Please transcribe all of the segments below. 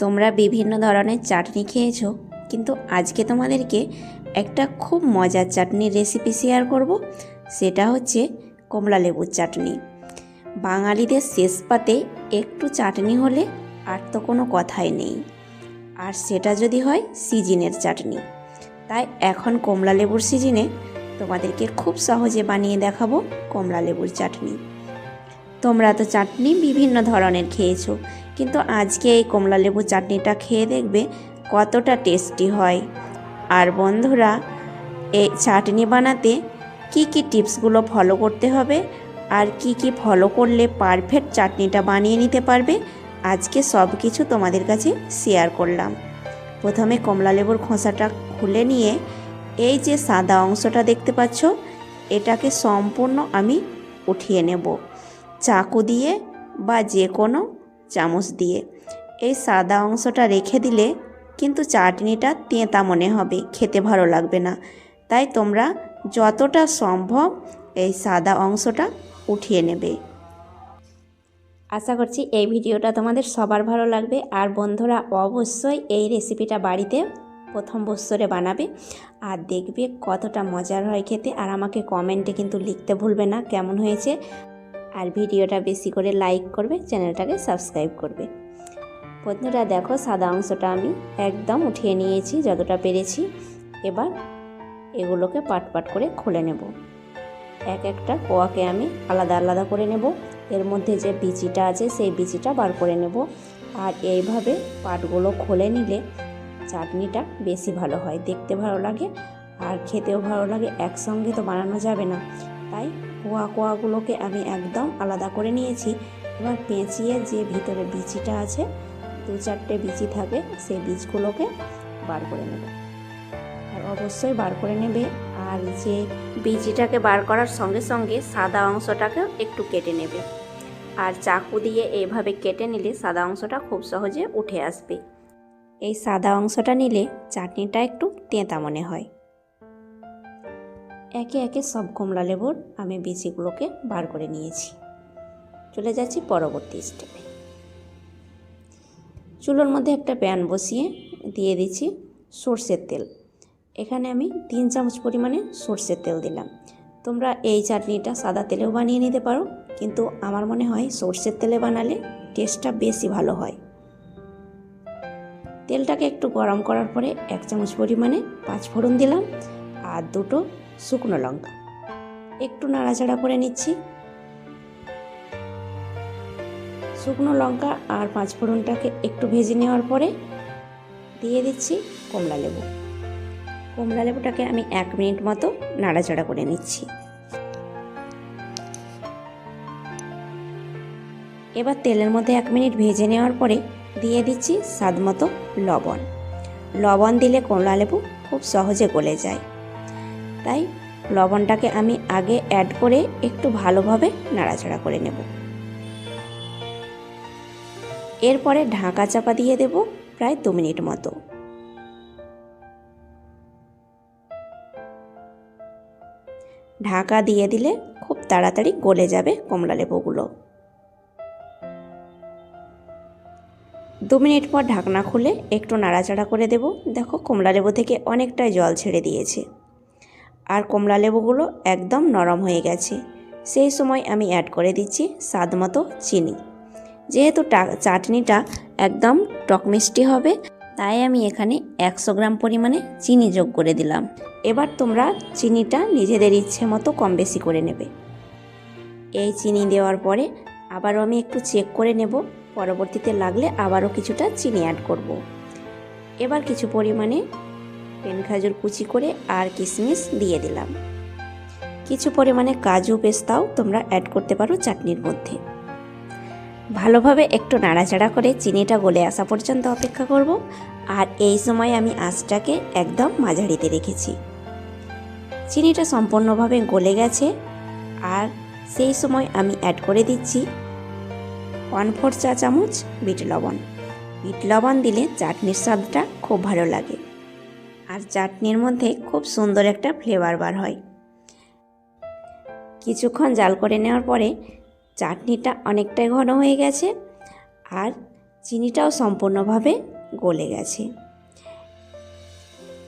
তোমরা বিভিন্ন ধরনের চাটনি খেয়েছো, কিন্তু আজকে তোমাদেরকে একটা খুব মজার চাটনির রেসিপি শেয়ার করব। সেটা হচ্ছে কমলা লেবুর চাটনি। বাঙালিদের শেষ পাতে একটু চাটনি হলে আর তো কোনো কথাই নেই। আর সেটা যদি হয় সিজিনের চাটনি। তাই এখন কমলা লেবুর সিজনে তোমাদেরকে খুব সহজে বানিয়ে দেখাবো কমলা লেবুর চাটনি। তোমরা তো চাটনি বিভিন্ন ধরনের খেয়েছো কিন্তু আজকে এই কমলা লেবু চাটনিটা খেয়ে দেখবে কতটা টেস্টি হয়। আর বন্ধুরা, এই চাটনি বানাতে কি কি টিপসগুলো ফলো করতে হবে আর কি কি ফলো করলে পারফেক্ট চাটনিটা বানিয়ে নিতে পারবে, আজকে সব কিছু তোমাদের কাছে শেয়ার করলাম। প্রথমে কমলা লেবুর খোসাটা খুলে নিয়ে এই যে সাদা অংশটা দেখতে পাচ্ছ, এটাকে সম্পূর্ণ আমি উঠিয়ে নেব। চাকু দিয়ে বা যে কোনো চামচ দিয়ে। এই সাদা অংশটা রেখে দিলে কিন্তু চাটনিটা তেঁতা মনে হবে, খেতে ভালো লাগবে না। তাই তোমরা যতটা সম্ভব এই সাদা অংশটা উঠিয়ে নেবে। আশা করছি এই ভিডিওটা তোমাদের সবার ভালো লাগবে। আর বন্ধুরা, অবশ্যই এই রেসিপিটা বাড়িতে প্রথম বৎসরে বানাবে। আর দেখবে কতটা মজার হয় খেতে। আর আমাকে কমেন্টে কিন্তু লিখতে ভুলবে না কেমন হয়েছে। আর ভিডিওটা বেশি করে লাইক করবে, চ্যানেলটাকে সাবস্ক্রাইব করবে। বন্ধুরা, দেখো সাদা অংশটা আমি একদম উঠিয়ে নিয়েছি, যতটা পেরেছি। এবার এগুলোকে পাট পাট করে খুলে নেব। এক একটা কোয়াকে আমি আলাদা আলাদা করে নেব। এর মধ্যে যে বিচিটা আছে, সেই বিচিটা বার করে নেব। আর এইভাবে পাটগুলো খুলে নিলে চাটনিটা বেশি ভালো হয়, দেখতে ভালো লাগে। আর খেতেও ভালো লাগে, একসঙ্গে তো বানানো যাবে না। তাই কোয়া কোয়াগুলোকে আমি একদম আলাদা করে নিয়েছি। এবার পেঁচিয়ে যে ভিতরে বিচিটা আছে, দু চারটে বিচি থাকে, সেই বীজগুলোকে বার করে নেবে। আর অবশ্যই বার করে নেবে। আর যে বিচিটাকে বার করার সঙ্গে সঙ্গে সাদা অংশটাকে একটু কেটে নেবে। আর চাকু দিয়ে এইভাবে কেটে নিলে সাদা অংশটা খুব সহজে উঠে আসবে। এই সাদা অংশটা নিলে চাটনিটা একটু তেঁতা মনে হয়। একে একে সব কমলা লেবুর আমি বিচিগুলোকে বার করে নিয়েছি। চলে যাচ্ছি পরবর্তী স্টেপে চুলোর মধ্যে একটা প্যান বসিয়ে দিয়ে দিচ্ছি সর্ষের তেল। এখানে আমি তিন চামচ পরিমাণে সর্ষের তেল দিলাম। তোমরা এই চাটনিটা সাদা তেলেও বানিয়ে নিতে পারো, কিন্তু আমার মনে হয় সর্ষের তেলে বানালে টেস্টটা বেশি ভালো হয়। তেলটাকে একটু গরম করার পরে এক চামচ পরিমাণে পাঁচ ফোড়ন দিলাম আর দুটো শুকনো লঙ্কা। একটু নাড়াচাড়া করে নিচ্ছি। শুকনো লঙ্কা আর পাঁচ ফোড়নটাকে একটু ভেজে নেওয়ার পরে দিয়ে দিচ্ছি কমলা লেবু। কমলা লেবুটাকে আমি এক মিনিট মতো নাড়াচাড়া করে নিচ্ছি। এবার তেলের মধ্যে এক মিনিট ভেজে নেওয়ার পরে দিয়ে দিচ্ছি স্বাদ মতো লবণ। লবণ দিলে কমলা লেবু খুব সহজে গলে যায়। তাই লবণটাকে আমি আগে অ্যাড করে একটু ভালোভাবে নাড়াচাড়া করে নেব। এরপরে ঢাকা চাপা দিয়ে দেব প্রায় দু মিনিট মতো। ঢাকা দিয়ে দিলে খুব তাড়াতাড়ি গলে যাবে কমলা লেবুগুলো। দু মিনিট পর ঢাকনা খুলে একটু নাড়াচাড়া করে দেব। দেখো কমলা লেবু থেকে অনেকটাই জল ছেড়ে দিয়েছে। আর কমলা লেবুগুলো একদম নরম হয়ে গেছে। সেই সময় আমি অ্যাড করে দিচ্ছি স্বাদ মতো চিনি। যেহেতু চাটনিটা একদম টক মিষ্টি হবে, তাই আমি এখানে একশো গ্রাম পরিমাণে চিনি যোগ করে দিলাম। এবার তোমরা চিনিটা নিজেদের ইচ্ছে মতো কম বেশি করে নেবে। এই চিনি দেওয়ার পরে আবারও আমি একটু চেক করে নেব, পরবর্তীতে লাগলে আবারও কিছুটা চিনি অ্যাড করব। এবার কিছু পরিমাণে পেন খাজুর কুচি করে আর কিশমিশ দিয়ে দিলাম। কিছু পরিমাণে কাজু পেস্তাও তোমরা অ্যাড করতে পারো চাটনির মধ্যে। ভালোভাবে একটু নাড়াচাড়া করে চিনিটা গলে আসা পর্যন্ত অপেক্ষা করব। আর এই সময় আমি আঁচটাকে একদম মাঝারিতে রেখেছি। চিনিটা সম্পূর্ণভাবে গলে গেছে। আর সেই সময় আমি অ্যাড করে দিচ্ছি ওয়ান ফোর চা চামচ বিট লবণ। বিট লবণ দিলে চাটনির স্বাদটা খুব ভালো লাগে। আর চাটনির মধ্যে খুব সুন্দর একটা ফ্লেভার বার হয়। কিছুক্ষণ জাল করে নেওয়ার পরে চাটনিটা অনেকটাই ঘন হয়ে গেছে আর চিনিটাও সম্পূর্ণভাবে গলে গেছে।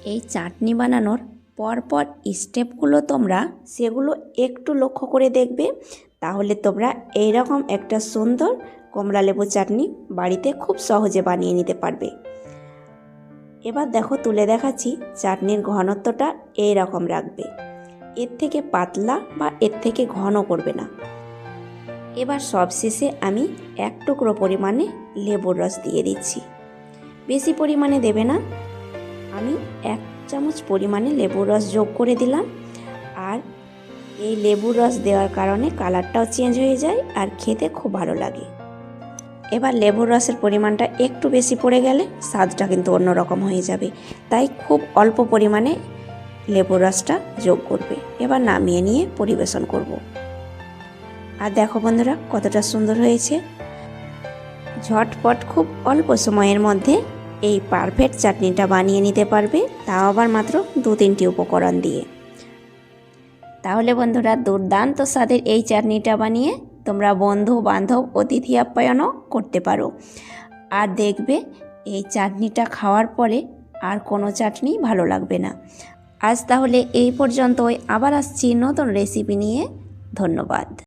এই চাটনি বানানোর পরপর স্টেপগুলো তোমরা সেগুলো একটু লক্ষ্য করে দেখবে, তাহলে তোমরা এইরকম একটা সুন্দর কমলা লেবু চাটনি বাড়িতে খুব সহজে বানিয়ে নিতে পারবে। এবার দেখো তুলে দেখাচ্ছি চাটনির ঘনত্বটা এই রকম রাখবে। এর থেকে পাতলা বা এর থেকে ঘন করবে না। এবার সবশেষে আমি এক টুকরো পরিমাণে লেবুর রস দিয়ে দিচ্ছি। বেশি পরিমাণে দেবে না। আমি এক চামচ পরিমাণে লেবুর রস যোগ করে দিলাম। আর এই লেবুর রস দেওয়ার কারণে কালারটাও চেঞ্জ হয়ে যায় আর খেতে খুব ভালো লাগে। এবার লেবুর রসের পরিমাণটা একটু বেশি পড়ে গেলে স্বাদটা কিন্তু অন্যরকম হয়ে যাবে। তাই খুব অল্প পরিমাণে লেবুর রসটা যোগ করবে। এবার নামিয়ে নিয়ে পরিবেশন করব। আর দেখো বন্ধুরা, কতটা সুন্দর হয়েছে। ঝটপট খুব অল্প সময়ের মধ্যে এই পারফেক্ট চাটনিটা বানিয়ে নিতে পারবে, তাও আবার মাত্র দু তিনটি উপকরণ দিয়ে। তাহলে বন্ধুরা, দুর্দান্ত স্বাদের এই চাটনিটা বানিয়ে তোমরা বন্ধু বান্ধব অতিথি আপ্যায়নও করতে পারো। আর দেখবে, এই চাটনিটা খাওয়ার পরে আর কোনো চাটনি ভালো লাগবে না। আজ তাহলে এই পর্যন্তই। আবার আসছি নতুন রেসিপি নিয়ে। ধন্যবাদ।